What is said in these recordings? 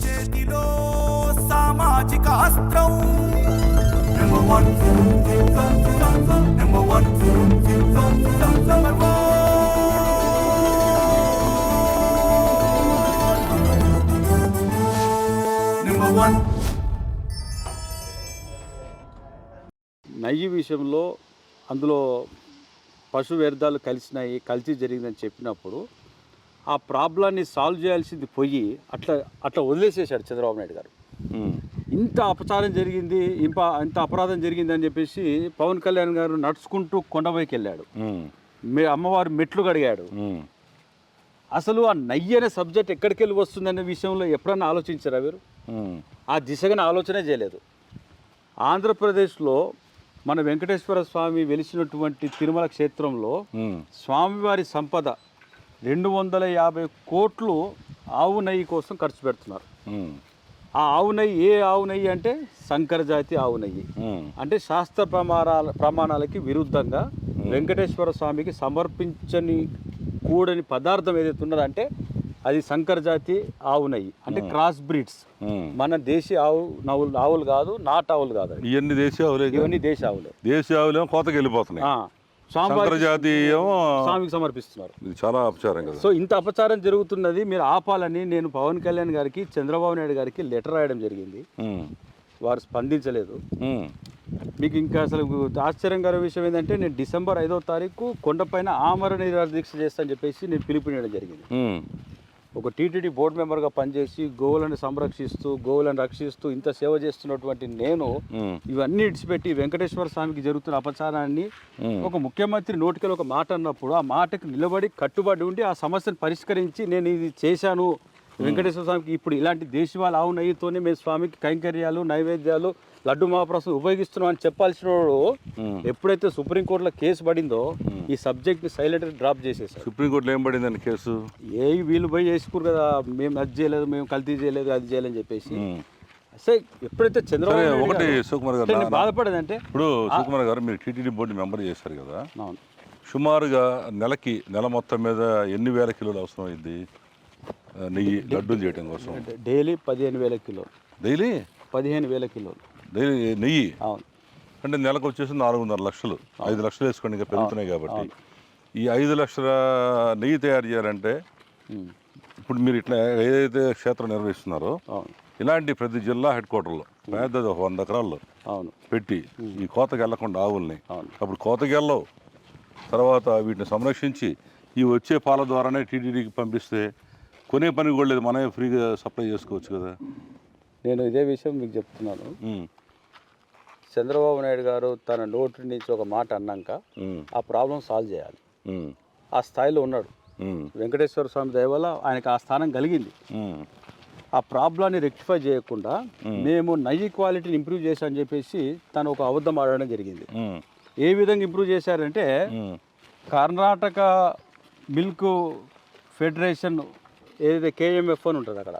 చేతిలో సామాజిక అస్త్రం. Number one number one number number one నయ్యి విషయంలో అందులో పశు వ్యర్థాలు కలిసినాయి కలిసి జరిగిందని చెప్పినప్పుడు ఆ ప్రాబ్లాన్ని సాల్వ్ చేయాల్సింది పోయి అట్లా అట్లా వదిలేసేసాడు చంద్రబాబు నాయుడు గారు. ఇంత అపచారం జరిగింది ఇంత ఇంత అపరాధం జరిగింది అని చెప్పేసి పవన్ కళ్యాణ్ గారు నడుచుకుంటూ కొండపైకి వెళ్ళాడు మే అమ్మవారు మెట్లు కడిగాడు. అసలు ఆ నయ్యి అనే సబ్జెక్ట్ ఎక్కడికి వెళ్ళి వస్తుందనే విషయంలో ఎప్పుడన్నా ఆలోచించారా మీరు ఆ దిశగానే ఆలోచనే చేయలేదు. ఆంధ్రప్రదేశ్లో మన వెంకటేశ్వర స్వామి వెలిసినటువంటి తిరుమల క్షేత్రంలో స్వామివారి సంపద రెండు వందల యాభై కోట్లు ఆవు నెయ్యి కోసం ఖర్చు పెడుతున్నారు. ఆ ఆవు నెయ్యి ఏ ఆవు నెయ్యి అంటే? సంకర జాతి ఆవు నెయ్యి. అంటే శాస్త్ర ప్రమాణాల ప్రమాణాలకి విరుద్ధంగా వెంకటేశ్వర స్వామికి సమర్పించని కూడని పదార్థం ఏదైతే ఉన్నదంటే అది సంకర జాతి ఆవు నెయ్యి. అంటే క్రాస్ బ్రీడ్స్. మన దేశీ ఆవు నవ్వులు ఆవులు కాదు నాట్ ఆవులు కాదు. ఇవన్నీ దేశీయ ఆవులే? ఇవన్నీ దేశ ఆవులే. దేశీయ ఆవులేమో కోతకి వెళ్ళిపోతున్నాయి స్వామికి సమర్పిస్తున్నారు ఇది చాలా అపచారం కదా సో ఇంత అపచారం జరుగుతున్నది మీరు ఆపాలని నేను పవన్ కళ్యాణ్ గారికి చంద్రబాబు నాయుడు గారికి లెటర్ రాయడం జరిగింది. వారు స్పందించలేదు. మీకు ఇంకా అసలు ఆశ్చర్యంకర విషయం ఏంటంటే నేను డిసెంబర్ ఐదో తారీఖు కొండపైన ఆమరణ నిరాహార దీక్ష చేస్తా అని చెప్పేసి నేను పిలుపునియడం జరిగింది. ఒక టీటీడీ బోర్డు మెంబర్గా పనిచేసి గోవులను సంరక్షిస్తూ గోవులను రక్షిస్తూ ఇంత సేవ చేస్తున్నటువంటి నేను. ఇవన్నీ ఇడిచిపెట్టి వెంకటేశ్వర స్వామికి జరుగుతున్న అపచారాన్ని. ఒక ముఖ్యమంత్రి నోటికి ఒక మాట అన్నప్పుడు ఆ మాటకు నిలబడి కట్టుబడి ఉండి ఆ సమస్యను పరిష్కరించి నేను ఇది చేశాను వెంకటేశ్వర స్వామికి ఇప్పుడు ఇలాంటి దేశవాళ ఆవు నెయ్యితోనే మేము స్వామికి కైంకర్యాలు నైవేద్యాలు లడ్డు మహాప్రసం ఉపయోగిస్తున్నాం అని చెప్పాల్సిన వాడు. ఎప్పుడైతే సుప్రీంకోర్టులో కేసు పడిందో ఈ సబ్జెక్ట్ని సైలెంట్గా డ్రాప్ చేసేసారు సుప్రీంకోర్టులో ఏం పడిందండి కేసు? ఏ వీళ్ళు పోయి చేసుకురు కదా మేము అది చేయలేదు మేము కల్తీ చేయలేదు అది చేయలేదని చెప్పేసి. సరే ఎప్పుడైతే చంద్రబాబు ఒకటి గారు- సుకుమార్ గారు బాధపడేదంటే? ఇప్పుడు సుకుమార్ గారు మీరు టీటీడీ బోర్డు మెంబర్ చేశారు కదా. సుమారుగా నెలకి నెల మొత్తం మీద ఎన్ని వేల కిలోలు అవసరం అయింది నెయ్యి లడ్డూలు చేయడం కోసం. అంటే డైలీ పదిహేను వేల కిలోలు డైలీ? పదిహేను వేల కిలోలు డైలీ నెయ్యి? అవును. అంటే నెలకు వచ్చేసి నాలుగున్నర లక్షలు. ఐదు లక్షలు వేసుకోండి ఇంకా పెరుగుతున్నాయి కాబట్టి. ఈ ఐదు లక్షల నెయ్యి తయారు చేయాలంటే ఇప్పుడు మీరు ఇట్లా ఏదైతే క్షేత్రం నిర్వహిస్తున్నారో ఇలాంటి ప్రతి జిల్లా హెడ్ క్వార్టర్లో పెద్దది ఒక వంద ఎకరాల్లో అవును. పెట్టి ఈ కోతకి వెళ్ళకుండా ఆవుల్ని అవును. అప్పుడు కోతకి వెళ్ళవు. తర్వాత వీటిని సంరక్షించి ఈ వచ్చే పాల ద్వారానే టీటీడీకి పంపిస్తే కొనే పని కూడా లేదు. మనమే ఫ్రీగా సప్లై చేసుకోవచ్చు కదా. నేను ఇదే విషయం మీకు చెప్తున్నాను. చంద్రబాబు నాయుడు గారు తన నోటి నుంచి ఒక మాట అన్నాక ఆ ప్రాబ్లం సాల్వ్ చేయాలి. ఆ స్థాయిలో ఉన్నాడు. వెంకటేశ్వర స్వామి దయ వల్ల ఆయనకు ఆ స్థానం కలిగింది. ఆ ప్రాబ్లాన్ని రెక్టిఫై చేయకుండా మేము నయ్యి క్వాలిటీని ఇంప్రూవ్ చేశామని చెప్పేసి తను ఒక అబద్ధం ఆడడం జరిగింది. ఏ విధంగా ఇంప్రూవ్ చేశారంటే కర్ణాటక మిల్క్ ఫెడరేషన్ ఏదైతే కేఎంఎఫ్ అని ఉంటుంది అక్కడ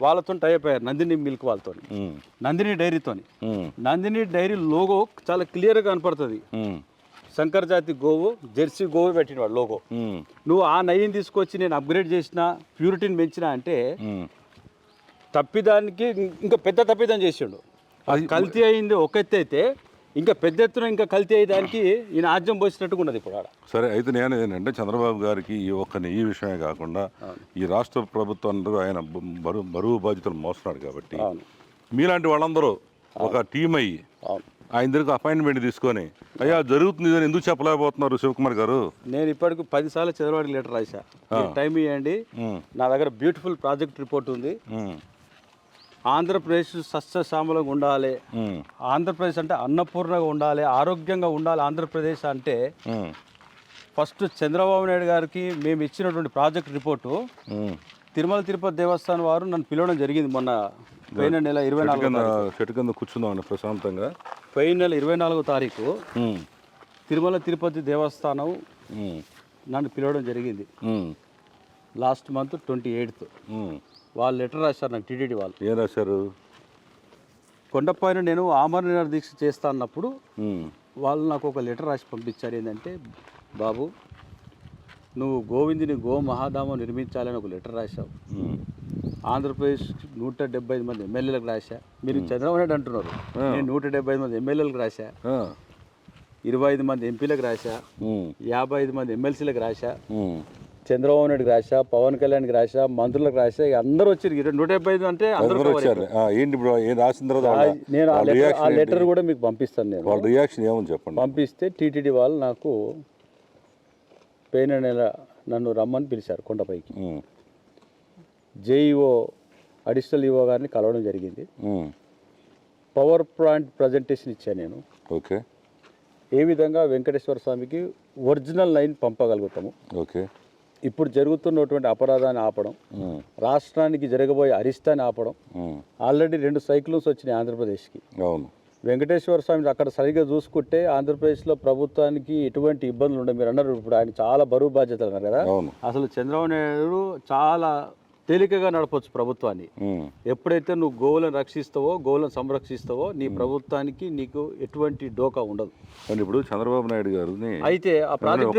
వాళ్ళతో టైప్ అయ్యారు నందిని మిల్క్ వాళ్ళతో నందిని డైరీతోని ఉమ్, నందిని డైరీ లోగో చాలా క్లియర్గా కనపడుతుంది. శంకర్ జాతి గోవు జెర్సీ గోవు పెట్టినవాడు లోగో నువ్వు ఆ నెయ్యిని తీసుకొచ్చి నేను అప్గ్రేడ్ చేసిన ప్యూరిటీని పెంచిన అంటే. తప్పిదానికి ఇంకా పెద్ద తప్పిదం చేసిండు. కల్తీ అయింది ఒక ఎత్తు అయితే ఇంకా పెద్ద ఎత్తున ఇంకా కల్తీ అయ్యేదానికి ఈయన ఆజ్యం పోసినట్టుగా ఉన్నది ఇప్పుడు ఆడ. సరే అయితే నేను ఏంటంటే చంద్రబాబు గారికి ఈ ఒక్క నెయ్యి విషయమే కాకుండా ఈ రాష్ట్ర ప్రభుత్వం ఆయన బరువు బరువు బాధ్యతలు మోస్తున్నాడు కాబట్టి మీలాంటి వాళ్ళందరూ ఒక టీం అయ్యి ఆయన దగ్గరకు అపాయింట్మెంట్ తీసుకొని అయ్యా జరుగుతుంది అని ఎందుకు చెప్పలేకపోతున్నారు శివకుమార్ గారు? నేను ఇప్పటికి పదిసార్లు చదవడానికి లెటర్ రాశా. టైం ఇవ్వండి నా దగ్గర బ్యూటిఫుల్ ప్రాజెక్ట్ రిపోర్ట్ ఉంది. ఆంధ్రప్రదేశ్ సస్యశ్యామలంగా ఉండాలి. ఆంధ్రప్రదేశ్ అంటే అన్నపూర్ణగా ఉండాలి ఆరోగ్యంగా ఉండాలి ఆంధ్రప్రదేశ్ అంటే ఫస్ట్ చంద్రబాబు నాయుడు గారికి మేము ఇచ్చినటువంటి ప్రాజెక్ట్ రిపోర్టు. తిరుమల తిరుపతి దేవస్థానం వారు నన్ను పిలవడం జరిగింది మొన్న పోయిన నెల ఇరవై నాలుగో చెట్టు కింద ప్రశాంతంగా. పోయిన నెల ఇరవై నాలుగో తారీఖు తిరుమల తిరుపతి దేవస్థానం నన్ను పిలవడం జరిగింది. Last month twenty eighth. వాళ్ళు లెటర్ రాశారు నాకు టీటీడీ వాళ్ళు. ఏం రాశారు? కొండపైన నేను ఆమరణ దీక్ష చేస్తా అన్నప్పుడు వాళ్ళు నాకు ఒక లెటర్ రాసి పంపించారు ఏంటంటే బాబు నువ్వు గోవిందుని గో మహాధామం నిర్మించాలని ఒక లెటర్ రాశావు. ఆంధ్రప్రదేశ్ నూట డెబ్బై ఐదు మంది ఎమ్మెల్యేలకు రాశా. మీరు చంద్రబాబు నాయుడు అంటున్నారు. నేను నూట డెబ్బై ఐదు మంది ఎమ్మెల్యేలకు రాశా. ఇరవై ఐదు మంది ఎంపీలకు రాశా. యాభై ఐదు మంది ఎమ్మెల్సీలకు రాశా. చంద్రబాబు నాయుడుకి రాశా పవన్ కళ్యాణ్కి రాశా మంత్రులకు రాశా ఇక అందరూ వచ్చారు. ఇరవై నూట డెబ్బై ఐదు అంటే అందరూ వచ్చారు. ఏంటి ఇప్పుడు ఏం రాసిన తర్వాత నేను ఆ లెటర్? కూడా మీకు పంపిస్తాను నేను. వాళ్ళ రియాక్షన్ ఏమని చెప్పండి? పంపిస్తే టీటీడీ వాళ్ళు నాకు పోయిన నెల నన్ను రమ్మని పిలిచారు కొండపైకి. జేఈఓ అడిషనల్ ఈఓ గారిని కలవడం జరిగింది. పవర్ పాయింట్ ప్రజెంటేషన్ ఇచ్చాను నేను. ఓకే. ఏ విధంగా వెంకటేశ్వర స్వామికి ఒరిజినల్ లైన్ పంపగలుగుతాము? ఓకే. ఇప్పుడు జరుగుతున్నటువంటి అపరాధాన్ని ఆపడం రాష్ట్రానికి జరగబోయే అరిష్టాన్ని ఆపడం ఆల్రెడీ రెండు సైక్లోన్స్ వచ్చినాయి ఆంధ్రప్రదేశ్కి. అవును. వెంకటేశ్వర స్వామిని అక్కడ సరిగ్గా చూసుకుంటే ఆంధ్రప్రదేశ్లో ప్రభుత్వానికి ఎటువంటి ఇబ్బందులు ఉండవు. మీరు అన్నారు ఇప్పుడు ఆయన చాలా బరువు బాధ్యతలు అన్నారు కదా. అసలు చంద్రబాబు నాయుడు చాలా తేలికగా నడపచ్చు ప్రభుత్వాన్ని. ఎప్పుడైతే నువ్వు గోవులను రక్షిస్తావో గోవులను సంరక్షిస్తావో నీ ప్రభుత్వానికి నీకు ఎటువంటి డోకా ఉండదు. ఇప్పుడు చంద్రబాబు నాయుడు గారిని అయితే ఆ ప్రాజెక్ట్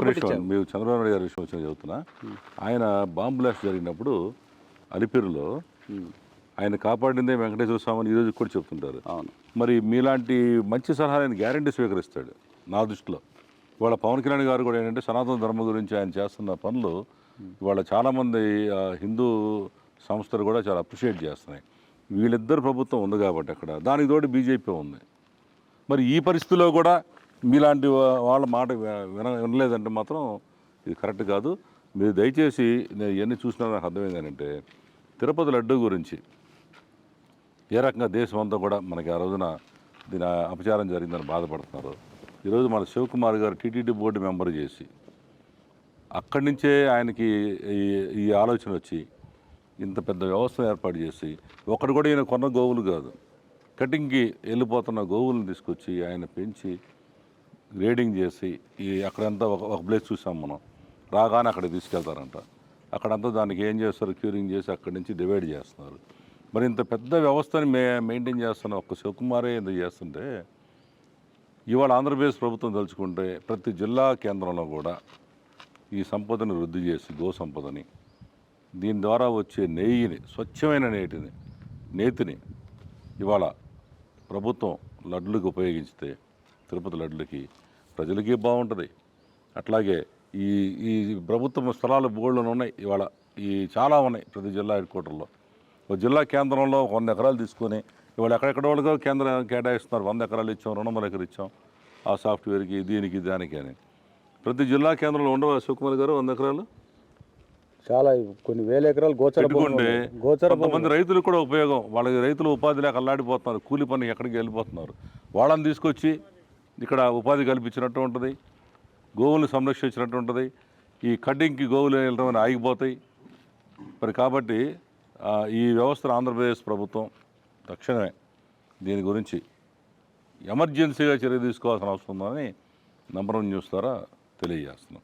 మీరు చంద్రబాబు నాయుడు గారి విషయం వచ్చి చెబుతున్నా. ఆయన బాంబు బ్లాస్ట్ జరిగినప్పుడు అలిపిరిలో ఆయన కాపాడిందే వెంకటేశ్వర స్వామి అని ఈరోజు కూడా చెప్తుంటారు. అవును. మరి మీలాంటి మంచి సలహా ఆయన గ్యారంటీ స్వీకరిస్తాడు నా దృష్టిలో. ఇవాళ పవన్ కళ్యాణ్ గారు కూడా ఏంటంటే సనాతన ధర్మం గురించి ఆయన చేస్తున్న పనులు ఇవాళ చాలామంది హిందూ సంస్థలు కూడా చాలా అప్రిషియేట్ చేస్తున్నాయి. వీళ్ళిద్దరు ప్రభుత్వం ఉంది కాబట్టి అక్కడ. దానికి తోడు బీజేపీ ఉంది. మరి ఈ పరిస్థితిలో కూడా మీలాంటి వాళ్ళ మాట విన వినలేదంటే మాత్రం ఇది కరెక్ట్ కాదు. మీరు దయచేసి నేను ఎన్ని చూసినా నాకు అర్థమైందనంటే తిరుపతి లడ్డు గురించి ఏ రకంగా దేశం అంతా కూడా మనకి ఆ రోజున దీని అపచారం జరిగిందని బాధపడుతున్నారు. ఈరోజు మన శివకుమార్ గారు టీటీడీ బోర్డు మెంబర్ చేసి అక్కడి నుంచే ఆయనకి ఈ ఈ ఆలోచన వచ్చి ఇంత పెద్ద వ్యవస్థను ఏర్పాటు చేసి ఒకటి కూడా ఈయన కొన్న గోవులు కాదు. కటింగ్కి వెళ్ళిపోతున్న గోవులను తీసుకొచ్చి ఆయన పెంచి గ్రేడింగ్ చేసి ఈ అక్కడంతా ఒక ఒక ప్లేస్ చూసాం మనం. రాగానే అక్కడ తీసుకెళ్తారంట. అక్కడంతా దానికి ఏం చేస్తారు? క్యూరింగ్ చేసి అక్కడి నుంచి డివైడ్ చేస్తున్నారు. మరి ఇంత పెద్ద వ్యవస్థని మే మెయింటైన్ చేస్తున్న ఒక్క శివకుమారే ఎందుకు చేస్తుంటే ఇవాళ ఆంధ్రప్రదేశ్ ప్రభుత్వం తలుచుకుంటే ప్రతి జిల్లా కేంద్రంలో కూడా ఈ సంపదను వృద్ధి చేసి గో సంపదని. దీని ద్వారా వచ్చే నెయ్యిని స్వచ్ఛమైన నేటిని నేతిని ఇవాళ ప్రభుత్వం లడ్లకు ఉపయోగిస్తే తిరుపతి లడ్లకి ప్రజలకి బాగుంటుంది. అట్లాగే ఈ ఈ ప్రభుత్వ స్థలాలు బోర్డులు ఉన్నాయి ఇవాళ. ఈ చాలా ఉన్నాయి ప్రతి జిల్లా హెడ్ క్వార్టర్లో ఒక జిల్లా కేంద్రంలో వంద ఎకరాలు తీసుకొని ఇవాళ ఎక్కడెక్కడ వాళ్ళకో కేంద్రం కేటాయిస్తున్నారు. వంద ఎకరాలు ఇచ్చాం రెండు వందల ఎకరాలు ఇచ్చాం. ఆ సాఫ్ట్వేర్కి దీనికి దానికి అని. ప్రతి జిల్లా కేంద్రంలో ఉండవు శివకుమార్ గారు వంద ఎకరాలు? చాలా కొన్ని వేల ఎకరాలు గోచర. గోచర కొంతమంది రైతులకు కూడా ఉపయోగం. వాళ్ళకి రైతులు ఉపాధి లేక అల్లాడిపోతున్నారు. కూలి పని ఎక్కడికి వెళ్ళిపోతున్నారు. వాళ్ళని తీసుకొచ్చి ఇక్కడ ఉపాధి కల్పించినట్టు ఉంటుంది. గోవులను సంరక్షించినట్టు ఉంటుంది. ఈ కడ్డింగ్కి గోవులు వెళ్ళడం ఆగిపోతాయి. మరి కాబట్టి ఈ వ్యవస్థను ఆంధ్రప్రదేశ్ ప్రభుత్వం తక్షణమే దీని గురించి ఎమర్జెన్సీగా చర్య తీసుకోవాల్సిన అవసరం ఉందని నంబర్ వన్ న్యూస్ ద్వారా Телеясно.